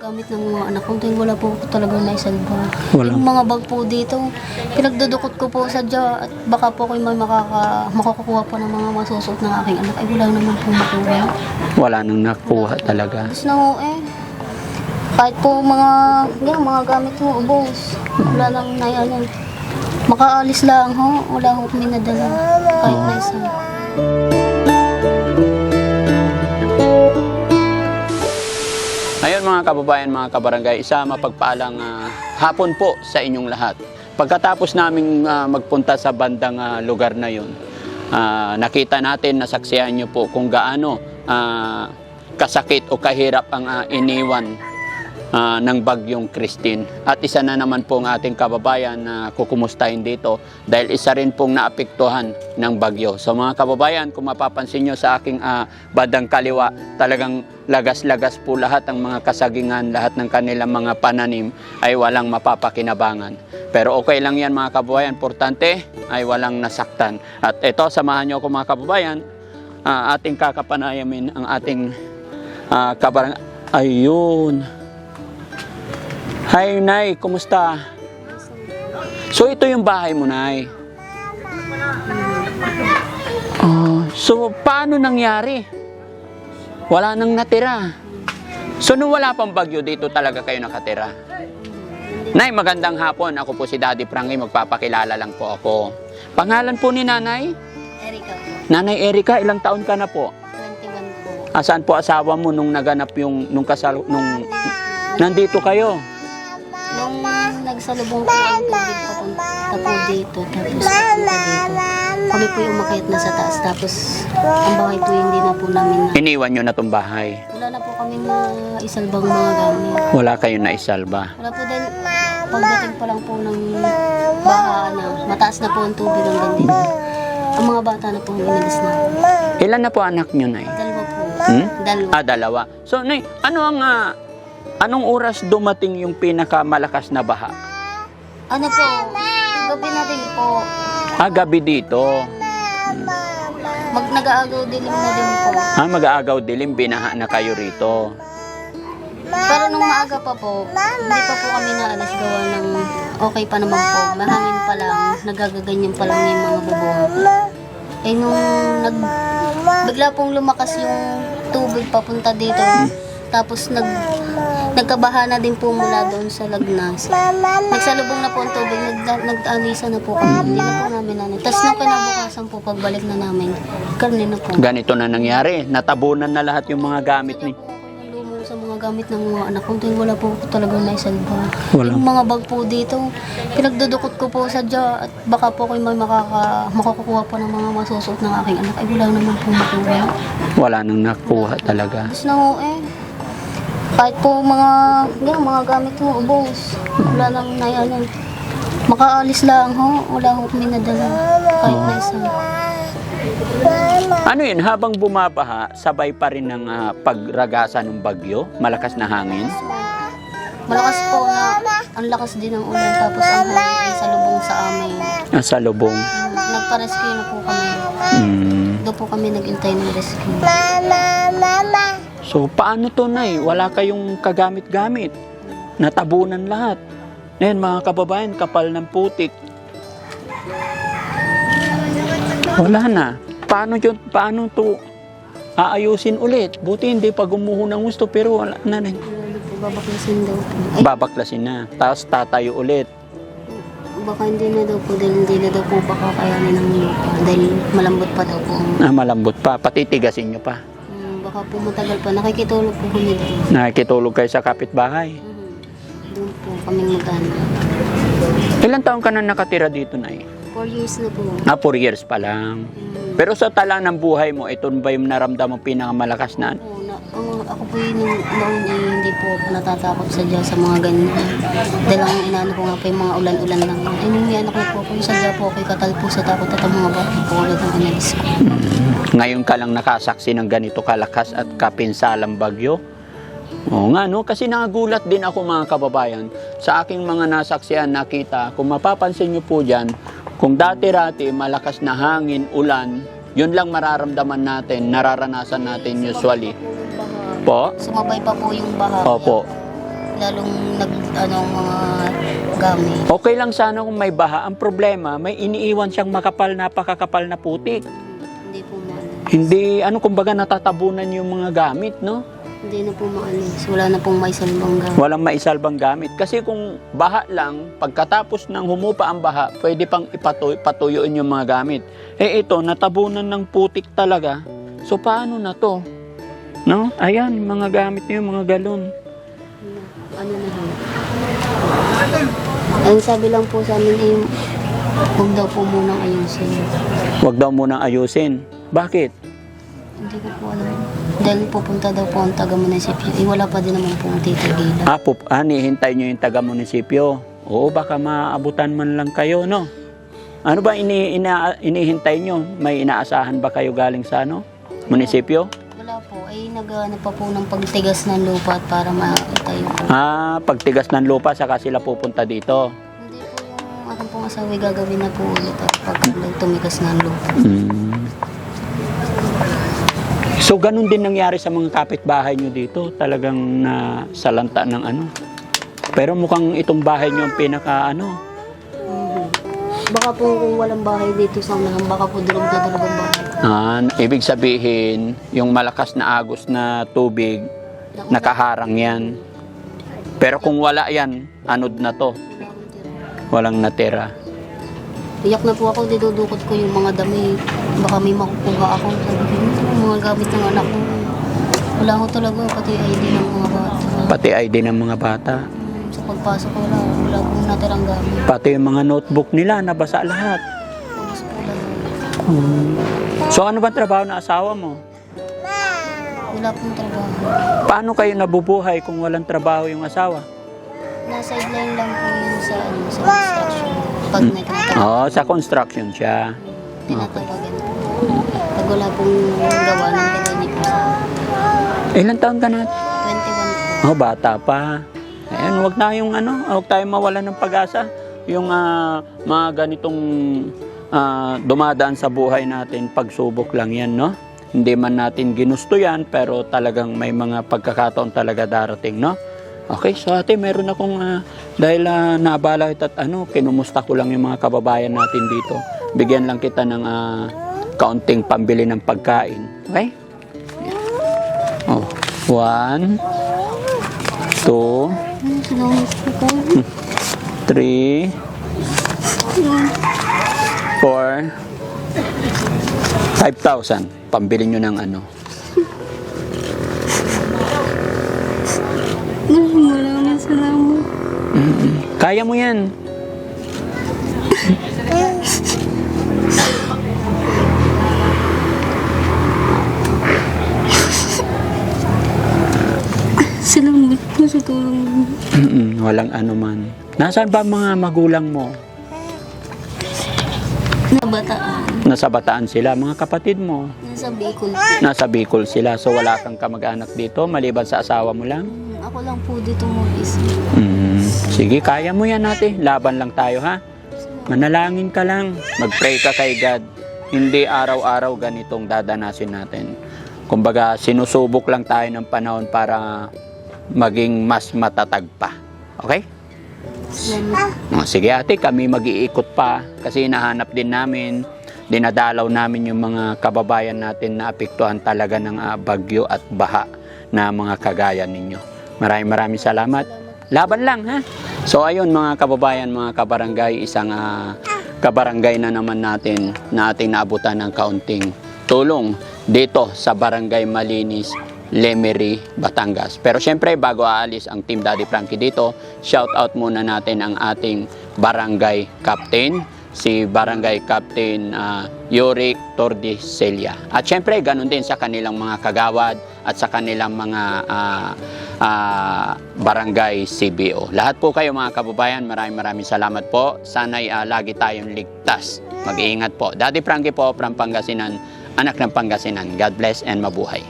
gamit ng mga anak ko. Dahil wala po ako talaga naisalba. Wala. Yung mga bag po dito, pinagdudukot ko po sa dya at baka po ako may makaka, makakukuha po ng mga masusuot ng aking anak. Ay wala naman po makuha. Wala nang nakuha talaga. Tapos na ho eh. Kahit po mga, yan, mga gamit mo, ubos. Wala nang nayanan. Makaalis lang ho, wala ho kami nadala. Kahit na isa. Ayun mga kababayan, mga kabarangay, isa mapagpaalang ah, hapon po sa inyong lahat. Pagkatapos naming ah, magpunta sa bandang ah, lugar na yun, ah, nakita natin, nasaksihan nyo po kung gaano ah, kasakit o kahirap ang ah, iniwan ah, ng bagyong Christine. At isa na naman pong ating kababayan na kukumustahin dito dahil isa rin pong naapektuhan ng bagyo. So mga kababayan, kung mapapansin nyo sa aking ah, bandang kaliwa, talagang lagas-lagas po lahat ang mga kasagingan, lahat ng kanilang mga pananim ay walang mapapakinabangan. Pero okay lang yan mga kababayan, importante ay walang nasaktan. At ito, samahan nyo ako mga kababayan, ah, ating kakapanayamin ang ating ah, kabarang... Ayun. Hi, Nay. Kumusta? So, ito yung bahay mo, Nay. Oh, so, paano nangyari? Wala nang natira. So, nung wala pang bagyo, dito talaga kayo nakatira. Nay, magandang hapon. Ako po si Daddy Frankie. Magpapakilala lang po ako. Pangalan po ni Nanay? Erika po, Nanay Erika, ilang taon ka na po? 21 po. Asan po asawa mo nung naganap yung nung kasal nung nandito kayo? Nagsalubong po ang tubig papunta po dito, tapos papunta dito. Kami po yung umakyat na sa taas, tapos ang bahay po hindi na po namin na. Iniwan nyo na tong bahay. Wala na po kami na isalbang mga gamit. Wala kayong naisalba. Wala po dahil pagdating pa lang po ng baha na, mataas na po ang tubig hanggang dito. Ang mga bata na po inalis na. Ilan na po anak nyo, Nay? Dalawa po. Hmm? Dalawa. Ah, dalawa. So, Nay, ano ang ah, anong oras dumating yung pinakamalakas na baha? Ano po, gabi na din po, Ah, gabi dito. mag nag-aagaw dilim na din po. Ah, mag-aagaw dilim, binaha na kayo rito. Pero nung maaga pa po, hindi pa po kami naalas gawa ng okay pa naman po. Mahangin pa lang, nagagaganyan pa lang yung mga bubuhang. Eh nung nag, bigla pong lumakas yung tubig papunta dito, tapos nag, nagkabaha na din po mula doon sa Lagnas. Nagsalubong na po ang tubig, nag, nag-alisa na po kami. Hindi na po namin ano. Tapos nung kinabukasan po, pagbalik na namin, karne na po. Ganito na nangyari. Natabunan na lahat yung mga gamit ni. Lumo sa mga gamit ng mga anak ko dahil wala po ako talaga naisalba. Wala. Yung mga bag po dito, pinagdudukot ko po sa dya at baka po ako may makaka, makakukuha po ng mga masusuot ng aking anak. Ay wala naman po makuha. Wala nang nakuha talaga. Tapos na ho eh. Kahit po mga, yan, mga gamit mo, ubos. Wala nang nayanan. Makaalis lang ho, wala ho kami nadala. Kahit na isa. Ano yun, habang bumabaha, sabay pa rin ng ah, pagragasa ng bagyo, malakas na hangin. Malakas po na, ang lakas din ng ulan. Tapos ang hangin ay sa lubong sa amin. Ah, sa lubong. Nagpa-rescue na po kami. Mm. Doon po kami nag-intay ng rescue. So, paano to, Nay? Wala kayong kagamit-gamit. Natabunan lahat. Ngayon, mga kababayan, kapal ng putik. Wala na. Paano yun? Paano to aayusin ulit? Buti hindi pa gumuho ng gusto, pero wala na rin. Babaklasin daw. Ay, Babaklasin na. Tapos tatayo ulit. baka hindi na daw po dahil hindi na daw po baka kayanin ng lupa. Dahil malambot pa daw po. Ah, malambot pa. Patitigasin nyo pa. Baka po matagal pa. Nakikitulog po kami doon. Nakikitulog kayo sa kapitbahay. Hmm, doon po kami mag-ano. Ilan taon ka na nakatira dito, Nay? Four years na po. Ah, 4 years pa lang. Hmm, Pero sa tala ng buhay mo, ito ba yung naramdaman pinakamalakas na? po, na, ang- ako po yun noon eh, hindi po ako natatakot sa Diyos sa mga ganyan. Dahil ang inaano ko nga po yung mga ulan-ulan lang. Eh nung anak ko po ako yung sadya po ako katal po sa takot at ang mga bata po ulit ang inalis ko. Ngayon ka lang nakasaksi ng ganito kalakas at kapinsalang bagyo? Oo nga, no? Kasi nagulat din ako mga kababayan sa aking mga nasaksihan nakita. Kung mapapansin nyo po dyan, kung dati-rati malakas na hangin, ulan, yun lang mararamdaman natin, nararanasan natin usually. Po? Sumabay pa po yung baha. Opo. lalong nag, ano, mga gamit. Okay lang sana kung may baha. Ang problema, may iniiwan siyang makapal, napakakapal na putik. Hindi ano kumbaga natatabunan yung mga gamit, no? Hindi na po maalis. Wala na pong may salbang gamit. Walang maisalbang gamit. Kasi kung baha lang, pagkatapos ng humupa ang baha, pwede pang ipatuy, patuyuin yung mga gamit. Eh ito, natabunan ng putik talaga. So paano na to? No? Ayan, mga gamit niyo, mga galon. Ano na ho? Ang sabi lang po sa amin eh, huwag daw po munang ayusin. Huwag daw munang ayusin. Bakit? Hindi ko po alam. Dahil pupunta daw po ang taga-munisipyo. Eh, wala pa din naman pong titigilan. Ah, pup, ah, hintay nyo yung taga-munisipyo. Oo, baka maabutan man lang kayo, no? Ano ba ini, ina, inihintay nyo? May inaasahan ba kayo galing sa ano? Munisipyo? Wala po. Ay, nag-ano pa po ng pagtigas ng lupa at para maitayo po. Ah, pagtigas ng lupa, saka sila pupunta dito. Hindi po yung aking pong asawa gagawin na po ulit at pag tumigas ng lupa. Mm. So, ganun din nangyari sa mga kapitbahay nyo dito. Talagang na salanta ng ano. Pero mukhang itong bahay nyo ang pinaka ano. Mhm. Baka po kung walang bahay dito sa unahan, baka po durog na durog ang bahay. Ah, ibig sabihin, yung malakas na agos na tubig, nakaharang yan. Pero kung wala yan, anod na to. Walang natira. Iyak na po ako, didudukot ko yung mga dami. Baka may makukuha ako. Sabi ko, "Hmm, mga gamit ng anak ko. Wala ko talaga, pati ID ng mga bata. Pati ID ng mga bata. Hmm, Sa pagpasok ko wala, wala akong natirang gamit. Pati yung mga notebook nila, nabasa lahat. Ubus po lang. So ano ba trabaho na asawa mo? Wala pong trabaho. Paano kayo nabubuhay kung walang trabaho yung asawa? Na-sideline lang po yun sa, ano, sa construction. Pag may tinatawag, Oo, Oh, sa construction siya. tinatawagan po. Pag wala pong gawa ng sa Ilan taon ka na? 21 po. Oh, bata pa. Ayan, wag na yung ano, wag tayong mawala ng pag-asa. Yung ah, mga ganitong ah, dumadaan sa buhay natin, pagsubok lang yan, no? Hindi man natin ginusto yan, pero talagang may mga pagkakataon talaga darating, no? Okay, so ate, meron akong, ah, dahil uh, naabala kita at ano, kinumusta ko lang yung mga kababayan natin dito. Bigyan lang kita ng ah, kaunting pambili ng pagkain. Okay? Oh, one, two, three, four, five thousand. Pambili nyo ng ano. Maraming salamat. Kaya mo yan. Salamat po sa tulong mo. Mm-mm, Walang ano man. Nasaan ba mga magulang mo? Nasa Bataan sila, mga kapatid mo. Nasa Bicol po. Nasa Bicol sila, so wala kang kamag-anak dito, maliban sa asawa mo lang. Hmm, Ako lang po dito mo is. Mm, sige, kaya mo yan ate. Laban lang tayo ha. Manalangin ka lang. Mag-pray ka kay God. Hindi araw-araw ganitong dadanasin natin. Kumbaga, sinusubok lang tayo ng panahon para maging mas matatag pa. Okay? Salamat. O, sige ate, kami mag-iikot pa kasi hinahanap din namin, dinadalaw namin yung mga kababayan natin na apektuhan talaga ng ah, bagyo at baha na mga kagaya ninyo. Maraming maraming salamat. Laban lang ha. So ayun mga kababayan, mga kabarangay, isang ah, kabarangay na naman natin na ating naabutan ng kaunting tulong dito sa Barangay Malinis, Lemery, Batangas. Pero syempre, bago aalis ang Team Daddy Frankie dito, shout out muna natin ang ating barangay captain, si barangay captain uh, Yorick Tordicelia. At syempre, ganun din sa kanilang mga kagawad at sa kanilang mga ah, ah, barangay CBO. Lahat po kayo mga kababayan, maraming maraming salamat po. Sana'y ah, lagi tayong ligtas. Mag-iingat po. Daddy Frankie po from Pangasinan, anak ng Pangasinan. God bless and mabuhay.